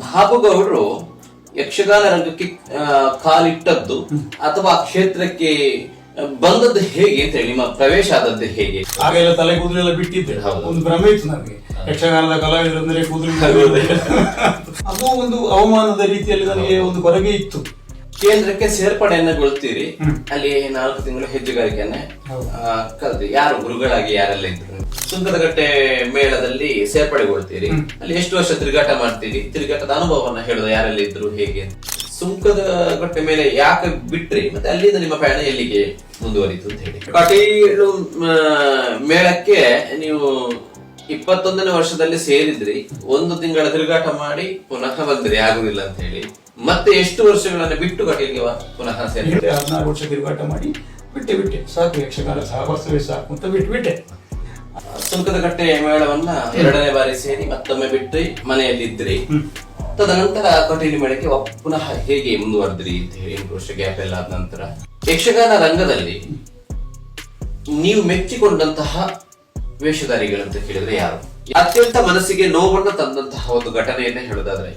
ಬಾಬುಗೌಡರು ಯಕ್ಷಗಾನ ರಂಗಕ್ಕೆ ಕಾಲಿಟ್ಟದ್ದು ಅಥವಾ ಆ ಕ್ಷೇತ್ರಕ್ಕೆ ಬಂದದ್ದು ಹೇಗೆ ಅಂತ ಹೇಳಿ ನಿಮ್ಮ ಪ್ರವೇಶ ಆದದ್ದು ಹೇಗೆ? ಆಗೆಲ್ಲ ತಲೆ ಕೂದಲೆಲ್ಲ ಬಿಟ್ಟಿದ್ದೆ. ಒಂದು ಭ್ರಮೆ ಇತ್ತು ನನಗೆ. ಯಕ್ಷಗಾನದ ಕಲಾವಿದರಂದ್ರೆ ಕೂದಲು ಅದು ಒಂದು ಅವಮಾನದ ರೀತಿಯಲ್ಲಿ ನನಗೆ ಒಂದು ಕೊರಗೆ ಇತ್ತು. ಕೇಂದ್ರಕ್ಕೆ ಸೇರ್ಪಡೆಯನ್ನಗೊಳ್ತೀರಿ ಗೊಳ್ತೀರಿ. ಅಲ್ಲಿ ನಾಲ್ಕು ತಿಂಗಳು ಹೆಜ್ಜೆಗಾರಿಕೆಯನ್ನ. ಕಲ್ತಿ. ಯಾರು ಗುರುಗಳಾಗಿ ಯಾರೆಲ್ಲ ಇದ್ರು ಸುಂಕದಗಟ್ಟೆ ಮೇಳದಲ್ಲಿ ಸೇರ್ಪಡೆಗೊಳ್ತೀರಿ. ಅಲ್ಲಿ ಎಷ್ಟು ವರ್ಷ ತಿರುಗಾಟ ಮಾಡ್ತೀರಿ? ತಿರುಗಾಟದ ಅನುಭವವನ್ನ ಹೇಳುದು ಯಾರೆಲ್ಲ ಇದ್ರು ಹೇಗೆ? ಸುಂಕದ ಗಟ್ಟೆ ಮೇಲೆ ಯಾಕೆ ಬಿಟ್ರಿ? ಮತ್ತೆ ಅಲ್ಲಿಂದ ನಿಮ್ಮ ಪಯಣ ಎಲ್ಲಿಗೆ ಮುಂದುವರಿತು ಅಂತ ಹೇಳಿ. ಕಟೀಲು ಆ, ಮೇಳಕ್ಕೆ ನೀವು ಇಪ್ಪತ್ತೊಂದನೇ ವರ್ಷದಲ್ಲಿ ಸೇರಿದ್ರಿ. ಒಂದು ತಿಂಗಳ ತಿರುಗಾಟ ಮಾಡಿ ಪುನಃ ಬಂದ್ರಿ ಆಗುದಿಲ್ಲ ಅಂತ ಹೇಳಿ. ಮತ್ತೆ ಎಷ್ಟು ವರ್ಷಗಳನ್ನ ಬಿಟ್ಟು ಕಟೀಲಿಗೆ ವ- ಪುನಃ ಸೇರಿ ಹಿಂದೆ ಹದಿನಾರು ವರ್ಷ ತಿರುಗಾಟ ಮಾಡಿ ಬಿಟ್ಟೆ ಬಿಟ್ಟೆ. ಸಾಕು ಯಕ್ಷಗಾನ ಸಹವಾಸವೇ ಸಾಕು ಅಂತ ಬಿಟ್ಟು ಬಿಟ್ಟೆ ಸುಂಕದ ಕಟ್ಟೆ ಮೇಳವನ್ನ ಎರಡನೇ ಬಾರಿ ಸೇರಿ ಮತ್ತೊಮ್ಮೆ ಬಿಟ್ಟು ಮನೆಯಲ್ಲಿದ್ರಿ. ತದನಂತರ ಕಟೀಲು ಮೇಳಕ್ಕೆ ಪುನಃ ಹೇಗೆ ಮುಂದುವರೆದ್ರಿ ಅಂತ ಹೇಳಿ ಎಂಟು ವರ್ಷ ಗ್ಯಾಪ್ ಎಲ್ಲ ಆದ ನಂತರ. ಯಕ್ಷಗಾನ ರಂಗದಲ್ಲಿ ನೀವು ಮೆಚ್ಚಿಕೊಂಡಂತಹ ವೇಷಧಾರಿಗಳಂತ ಕೇಳಿದ್ರೆ ಯಾರು? ಅತ್ಯಂತ ಮನಸ್ಸಿಗೆ ನೋವನ್ನ ತಂದಂತಹ ಒಂದು ಘಟನೆಯನ್ನ ಹೇಳೋದಾದ್ರೆ